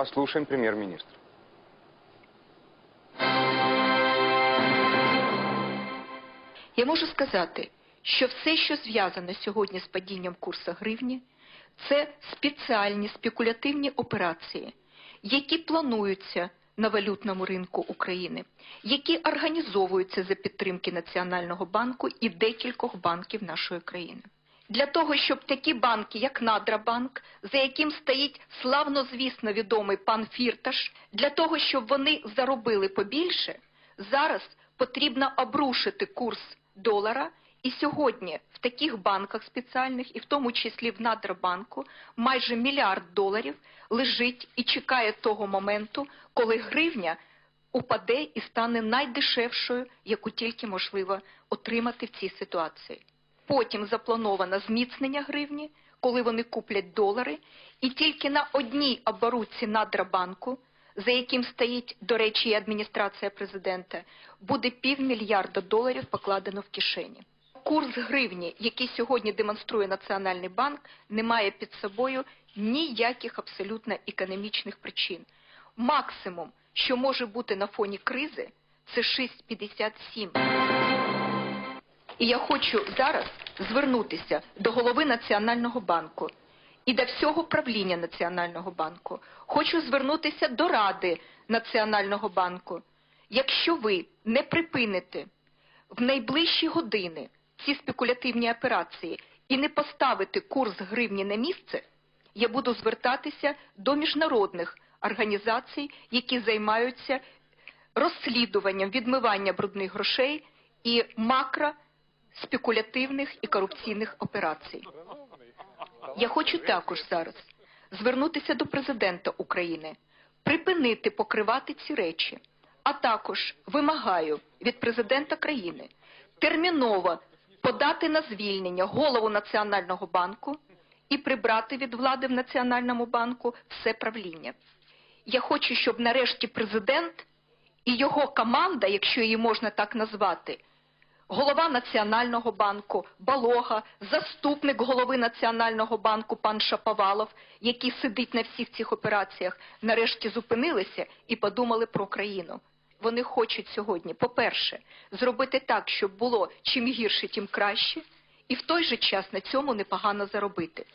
послушаем премьер-министра. Я можу сказати, що все, що зв'язано сьогодні з падінням курсу гривні, це спеціальні спекулятивні операції, які плануються на валютному ринку України, які організовуються за підтримки Національного банку і декількох банків нашої країни. Для того, щоб такі банки, як Надрабанк, за яким стоїть славнозвісно відомий пан Фірташ, для того, щоб вони заробили побільше, зараз потрібно обрушити курс долара. І сьогодні в таких банках спеціальних, і в тому числі в Надрабанку, майже мільярд доларів лежить і чекає того моменту, коли гривня упаде і стане найдешевшою, яку тільки можливо отримати в цій ситуації. Потім заплановано зміцнення гривні, коли вони куплять долари, і тільки на одній оборудці Надрабанку, за яким стоїть, до речі, і адміністрація президента, буде півмільярда доларів покладено в кишені. Курс гривні, який сьогодні демонструє Національний банк, не має під собою ніяких абсолютно економічних причин. Максимум, що може бути на фоні кризи, це 6,57. І я хочу зараз звернутися до голови Національного банку і до всього правління Національного банку. Хочу звернутися до Ради Національного банку. Якщо ви не припините в найближчі години ці спекулятивні операції і не поставите курс гривні на місце, я буду звертатися до міжнародних організацій, які займаються розслідуванням відмивання брудних грошей і макро спекулятивних і корупційних операцій. Я хочу також зараз звернутися до президента України, припинити покривати ці речі, а також вимагаю від президента країни терміново подати на звільнення голову Національного банку і прибрати від влади в Національному банку все правління. Я хочу, щоб нарешті президент і його команда, якщо її можна так назвати, голова Національного банку Балога, заступник голови Національного банку пан Шаповалов, який сидить на всіх цих операціях, нарешті зупинилися і подумали про країну. Вони хочуть сьогодні, по-перше, зробити так, щоб було чим гірше, тим краще, і в той же час на цьому непогано заробити.